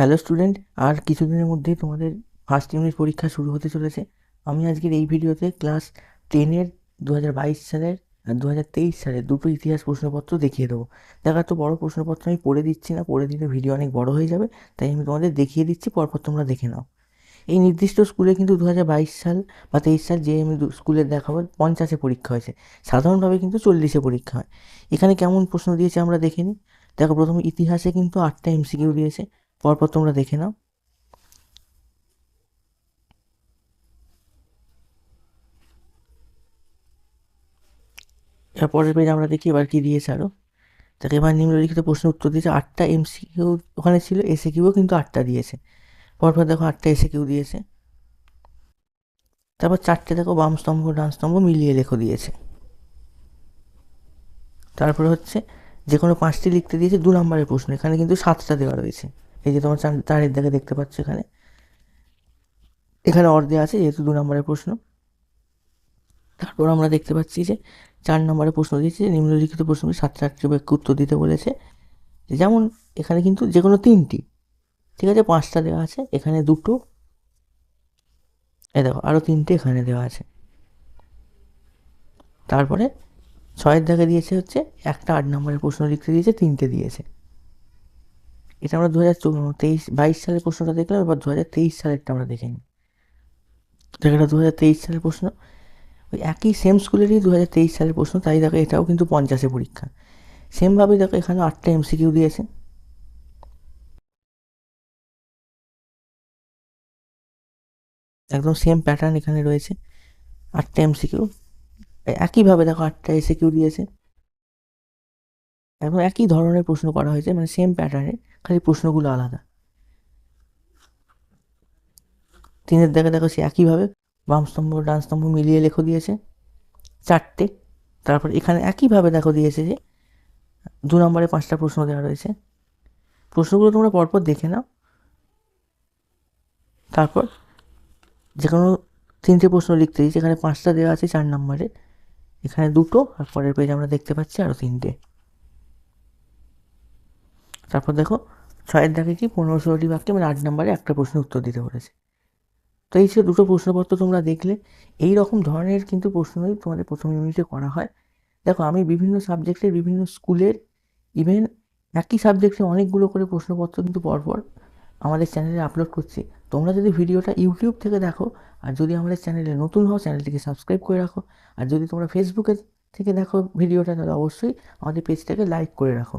Hello student আর কিছুদিনের মধ্যেই তোমাদের ফার্স্ট ইউনিট পরীক্ষা শুরু হতে চলেছে। আমি আজকের এই ভিডিওতে ক্লাস টেনের দু বাইশ সালের আর দু হাজার তেইশ সালের দুটো ইতিহাস প্রশ্নপত্র দেখিয়ে দেবো। দেখা তো বড় প্রশ্নপত্র আমি পড়ে দিচ্ছি না, পড়ে দিলে ভিডিও অনেক বড় হয়ে যাবে, তাই আমি তোমাদের দেখিয়ে দিচ্ছি, পরপর তোমরা দেখে নাও। এই নির্দিষ্ট স্কুলে কিন্তু দু হাজার বাইশ সাল বা তেইশ সাল যে আমি স্কুলে দেখাবো, পঞ্চাশে পরীক্ষা হয়েছে। সাধারণভাবে কিন্তু চল্লিশে পরীক্ষা হয়। এখানে কেমন প্রশ্ন দিয়েছে আমরা দেখে নিই। দেখো, প্রথমে ইতিহাসে কিন্তু আটটা এমসিকিউ দিয়েছে। পরপর তোমরা দেখে নাও। পরের পেজ আমরা দেখি এবার কি দিয়েছে আরও তাকে এবার নিম্নলিখিত প্রশ্ন উত্তর দিয়েছে, আটটা এমসিকিউ ওখানে ছিল এসে কিউও কিন্তু আটটা দিয়েছে। পরপর দেখো, আটটা এসে কিউ দিয়েছে। তারপর চারটে দেখো, বাম স্তম্ভ, ডান স্তম্ভ মিলিয়ে লেখো দিয়েছে। তারপরে হচ্ছে যে কোনো পাঁচটি লিখতে দিয়েছে, দু নম্বরের প্রশ্ন, এখানে কিন্তু সাতটা দেওয়া রয়েছে। এই যে তোমার চার- চারের দিকে দেখতে পাচ্ছ এখানে। এখানে অর্ধে আছে, যেহেতু দু নম্বরের প্রশ্ন। তারপর আমরা দেখতে পাচ্ছি যে চার নম্বরে প্রশ্ন দিয়েছে যে নিম্নলিখিত প্রশ্নগুলি সাত চারটি বাক্যে উত্তর দিতে বলেছে যেমন এখানে কিন্তু যে কোনো তিনটি, ঠিক আছে, পাঁচটা দেওয়া আছে, এখানে দুটো এ দেখো আরও তিনটে এখানে দেওয়া আছে। তারপরে ছয়ের দাগে দিয়েছে হচ্ছে, একটা আট নম্বরের প্রশ্ন লিখতে দিয়েছে, তিনটে দিয়েছে। এটা আমরা দু হাজার তেইশ, বাইশ সালের প্রশ্নটা দেখলাম, এবার দু হাজার তেইশ সালেরটা আমরা দেখে নিই। এটা দু হাজার তেইশ সালের প্রশ্ন। ওই একই সেম স্কুলেরই দু হাজার তেইশ সালের প্রশ্ন, তাই দেখো এটাও কিন্তু পঞ্চাশে পরীক্ষা। সেমভাবে দেখো এখানে আটটা এমসিকিউ দিয়েছে। একদম সেম প্যাটার্ন এখানে রয়েছে, আটটা এমসিকিউ একইভাবে দেখো আটটা এসে কিউ দিয়েছে। একদম একই ধরনের প্রশ্ন করা হয়েছে মানে সেম প্যাটার্নে খালি প্রশ্নগুলো আলাদা। তিনের দেখা দেখো সে একইভাবে বাম স্তম্ভ, ডান স্তম্ভ মিলিয়ে লেখো দিয়েছে, চারটে। তারপর এখানে একইভাবে দেখো দিয়েছে যে দু নম্বরে পাঁচটা প্রশ্ন দেওয়া রয়েছে। প্রশ্নগুলো তোমরা পরপর দেখে নাও। তারপর যে কোনো তিনটে প্রশ্ন লিখতে দিয়েছে, এখানে পাঁচটা দেওয়া আছে চার নম্বরে। এখানে দুটো, আর পরের পেজ আমরা দেখতে পাচ্ছি আরও তিনটে। তারপর দেখো ছয়ের দাগে কি? পনেরো ষোলোটি বাক্যে মানে আট নম্বরে একটা প্রশ্নের উত্তর দিতে বলেছে। তো এই ছিল দুটো প্রশ্নপত্র তোমরা দেখলে। এই রকম ধরনের কিন্তু প্রশ্নই তোমাদের প্রথম ইউনিটে করা হয়। দেখো আমি বিভিন্ন সাবজেক্টের বিভিন্ন স্কুলের ইভেন একই সাবজেক্টে অনেকগুলো করে প্রশ্নপত্র কিন্তু পরপর আমাদের চ্যানেলে আপলোড করছি। তোমরা যদি ভিডিওটা ইউটিউব থেকে দেখো আর যদি আমাদের চ্যানেলে নতুন হও চ্যানেলটিকে সাবস্ক্রাইব করে রাখো। আর যদি তোমরা ফেসবুকে থেকে দেখো ভিডিওটা, তাহলে অবশ্যই আমাদের পেজটাকে লাইক করে রাখো।